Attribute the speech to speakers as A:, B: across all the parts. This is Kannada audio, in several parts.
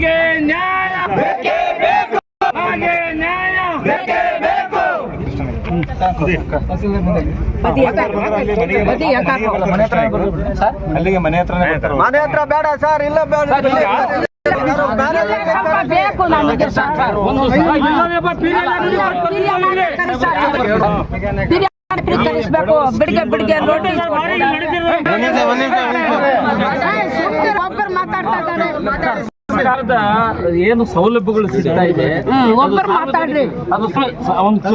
A: ಹಾಗೆ ನ್ಯಾಯ ಹಾಗೆ ನ್ಯಾಯ
B: ಅಲ್ಲಿಗೆ ಮನೆ ಹತ್ರ
C: ಮನೆ ಹತ್ರ ಬೇಡ ಸರ್ ಇಲ್ಲ ಬೇಡ
D: ಬೇಕು. ನಮಗೆ ತರಿಸ್ಬೇಕು ಬಿಡಿಗೆ ಬಿಡಿಗೆ ನೋಟಿಸ್ ಒಬ್ಬರು ಮಾತಾಡ್ತಾ ಇದ್ದಾರೆ.
A: ಸರ್ಕಾರದ ಏನು ಸೌಲಭ್ಯಗಳು ಸಿಗ್ತಾ ಇದೆ?
D: ಒಬ್ಬರು ಮಾತಾಡ್ರಿ.
A: ಅದು ಒಂದು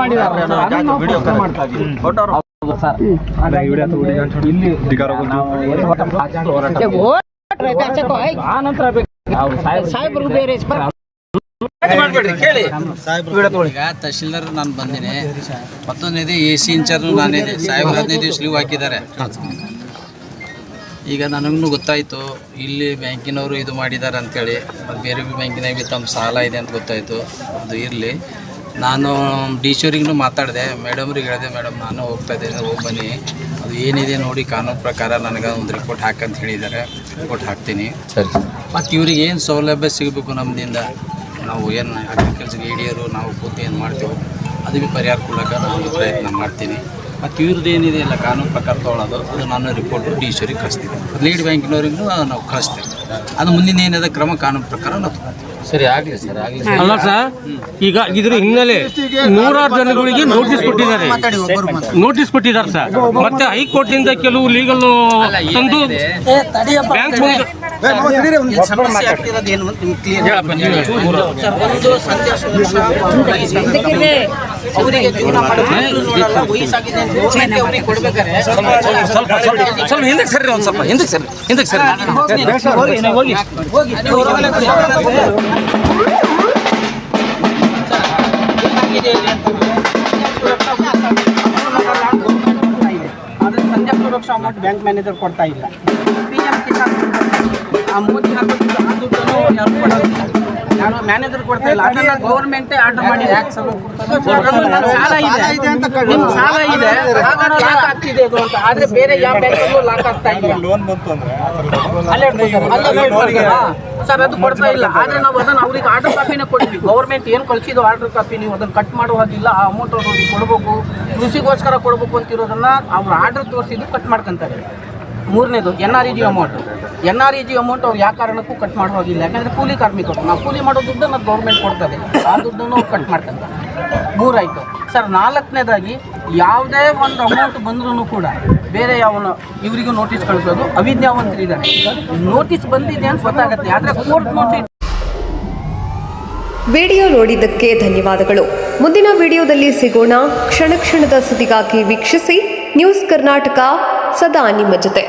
A: ಮಾಡಿದ್ದಾರೆ
D: ಬೇರೆ
E: ತಹಶೀಲ್ದಾರ್ ನಾನು ಬಂದಿನಿ. ಮತ್ತೊಂದಿದೆ ಎ ಸಿ ಇನ್ಚಾರ್ಜ್ ನಾನಿದೆ ಸಾಹೇಬ್ ಹದಿನೈದು ದಿವಸ ಲೀವ್ ಹಾಕಿದ್ದಾರೆ. ಈಗ ನನಗೂ ಗೊತ್ತಾಯಿತು ಇಲ್ಲಿ ಬ್ಯಾಂಕಿನವರು ಇದು ಮಾಡಿದ್ದಾರೆ ಅಂಥೇಳಿ ಮತ್ತು ಬೇರೆ ಬ್ಯಾಂಕಿನಾಗ ತಮ್ಮ ಸಾಲ ಇದೆ ಅಂತ ಗೊತ್ತಾಯಿತು ಅದು ಇರಲಿ. ನಾನು ಡಿ ಸಿ ಅವ್ರಿಗೂ ಮಾತಾಡಿದೆ ಮೇಡಮ್ರಿಗೆ ಹೇಳಿದೆ ಮೇಡಮ್ ನಾನು ಹೋಗ್ತಾ ಇದ್ದೇನೆ ಹೋಗಿ ಬನ್ನಿ. ಅದು ಏನಿದೆ ನೋಡಿ ಕಾನೂನು ಪ್ರಕಾರ ನನಗೆ ಒಂದು ರಿಪೋರ್ಟ್ ಹಾಕಂತ ಹೇಳಿದ್ದಾರೆ. ರಿಪೋರ್ಟ್ ಹಾಕ್ತೀನಿ.
F: ಸರಿ.
E: ಮತ್ತು ಇವ್ರಿಗೆ ಏನು ಸೌಲಭ್ಯ ಸಿಗಬೇಕು ನಮ್ಮದಿಂದ ನಾವು ಏನು ಅಗ್ರಿಕಲ್ಚರ್ ಹಿಡಿಯೋರು ನಾವು ಕೂತು ಏನು ಮಾಡ್ತೇವೆ ಅದಕ್ಕೆ ಪರಿಹಾರ ಕೊಡೋಕೆ ನಾನು ಪ್ರಯತ್ನ ಮಾಡ್ತೀನಿ. ಮತ್ತು ಏನಿದೆ ಅಲ್ಲ ಕಾನೂನು ಪ್ರಕಾರ ತೊಗೊಳೋದು. ಅದು ನಾನು ರಿಪೋರ್ಟು ಡಿ ಸಿ ಅವ್ರಿಗೆ ಕಳಿಸ್ತೀನಿ. ಲೀಡ್ ಬ್ಯಾಂಕಿನವ್ರಿಗೂ ನಾವು ಕಳಿಸ್ತೀವಿ. ಅದು ಮುಂದಿನ ಏನಿದೆ ಕ್ರಮ ಕಾನೂನು ಪ್ರಕಾರ ನಾವು ತಗೊಳ್ತೀವಿ.
F: ಸರಿ ಆಗಲಿ ಸರ್ ಆಗಲಿ
G: ಅಲ್ಲ ಸರ್? ಈಗ ಇದ್ರ ಹಿನ್ನೆಲೆ ನೂರಾರು ಜನಗಳಿಗೆ ನೋಟಿಸ್ ಕೊಟ್ಟಿದ್ದಾರೆ. ನೋಟಿಸ್ ಕೊಟ್ಟಿದ್ದಾರೆ ಸರ್. ಮತ್ತೆ ಹೈಕೋರ್ಟ್ ಇಂದ ಕೆಲವು ಲೀಗಲ್ ತಂದು ಬ್ಯಾಂಕ್
E: ಸಮಸ್ಯೆ ಆಗ್ತಿರೋದು ಏನು ಅಂತ ನಿಮ್ಗೆ ಕ್ಲಿಯರ್ ಅವರಿಗೆ ಜೀವನ ಮಾಡೋದು ನೋಡಲ್ಲ ವಯಸ್ಸಾಗಿದೆ ಅವ್ರಿಗೆ ಕೊಡ್ಬೇಕಾದ್ರೆ
F: ಸ್ವಲ್ಪ ಸ್ವಲ್ಪ ಹಿಂದಕ್ಕೆ ಸರಿ ಒಂದು ಸ್ವಲ್ಪ ಹಿಂದಕ್ಕೆ ಸರಿ ಹಿಂದಕ್ಕೆ ಸರಿ.
E: ಹೋಗಿ ಹೋಗಿ ಸಂಧ್ಯಾ ಸುರಕ್ಷಾ ಆದ್ರೆ ಅಮೌಂಟ್ ಬ್ಯಾಂಕ್ ಮ್ಯಾನೇಜರ್ ಕೊಡ್ತಾ ಇಲ್ಲ. ಪಿ ಎಂ ಕಿಸಾನ್ ಆ ಆ ದುಡ್ಡನ್ನು ಯಾರು ಕೊಡೋದಿಲ್ಲ. ಯಾರು ಮ್ಯಾನೇಜರ್ ಕೊಡ್ತಾ ಇಲ್ಲ. ಅದನ್ನ ಗೌರ್ಮೆಂಟೇ ಆರ್ಡರ್ ಮಾಡಿದೆ ಸಾಲ ಇದೆ. ನಿಮ್ ಸಾಲ ಇದೆ. ಲಾಕ್ ಆಗ್ತಿದೆ ಇದು ಅಂತ. ಆದ್ರೆ ಬೇರೆ ಯಾವ ಬ್ಯಾಂಕಲ್ಲೂ ಲಾಕ್ ಆಗ್ತಾ ಇಲ್ಲ.
B: ಲೋನ್ ಬಂತು ಅಂದ್ರೆ
E: ಅಲ್ಲೇ ಇಟ್ಕೊತಾರೆ. ಅಲ್ಲೇ ಸರ್ ಅದು ಕೊಡ್ತಾ ಇಲ್ಲ. ಆದ್ರೆ ನಾವು ಅದನ್ನ ಅವ್ರಿಗೆ ಆರ್ಡರ್ ಕಾಪಿನೇ ಕೊಡ್ತೀವಿ ಗೌರ್ಮೆಂಟ್ ಏನು ಕಳಿಸಿదో ಆರ್ಡರ್ ಕಾಪಿ ನೀವು ಅದನ್ನ ಕಟ್ ಮಾಡುವುದಿಲ್ಲ ಆ ಅಮೌಂಟ್ ಅವ್ರಿಗೆ ಕೊಡಬೇಕು. ಕೃಷಿಗೋಸ್ಕರ ಕೊಡಬೇಕು ಅಂತಿರೋದನ್ನ ಅವ್ರ ಆರ್ಡರ್ ತೋರಿಸಿದ್ದು ಕಟ್ ಮಾಡ್ಕೊಂತಾರೆ. ಮೂರನೇದು N R E G amount N R E G amount ಅವ್ರು ಯಾವ ಕಾರಣಕ್ಕೂ ಕಟ್ ಮಾಡುವಾಗಿಲ್ಲ ಯಾಕಂದ್ರೆ ಕೂಲಿ ಕಾರ್ಮಿಕರು. ನಾವು ಕೂಲಿ ಮಾಡೋ ದುಡ್ಡನ್ನು ಗೌರ್ಮೆಂಟ್ ಕೊಡ್ತದೆ. ಆ ದುಡ್ಡನ್ನು ಕಟ್ ಮಾಡ್ತಾರೆ. ಮೂರಾಯ್ತು. ಸರ್ ನಾಲ್ಕನೇದಾಗಿ ಯಾವುದೇ ಒಂದು ಅಮೌಂಟ್ ಬಂದ್ರೂ ಕೂಡ ಬೇರೆ ಯಾವನು ಇವರಿಗೂ ನೋಟಿಸ್ ಕಳಿಸೋದು. ಅವಿದ್ಯಾವಂತರಿದ್ದಾರೆ ನೋಟಿಸ್ ಬಂದಿದೆ ಅಂತ ಗೊತ್ತಾಗುತ್ತೆ. ಆದರೆ ಕೋರ್ಟ್ ನೋಟಿಸ್
H: ವಿಡಿಯೋ ನೋಡಿದ್ದಕ್ಕೆ ಧನ್ಯವಾದಗಳು. ಮುಂದಿನ ವಿಡಿಯೋದಲ್ಲಿ ಸಿಗೋಣ. ಕ್ಷಣ ಕ್ಷಣದ ಸುದ್ದಿಗಾಗಿ ವೀಕ್ಷಿಸಿ. ನ್ಯೂಸ್ ಕರ್ನಾಟಕ ಸದಾ ನಿಮ್ಮ ಜೊತೆ.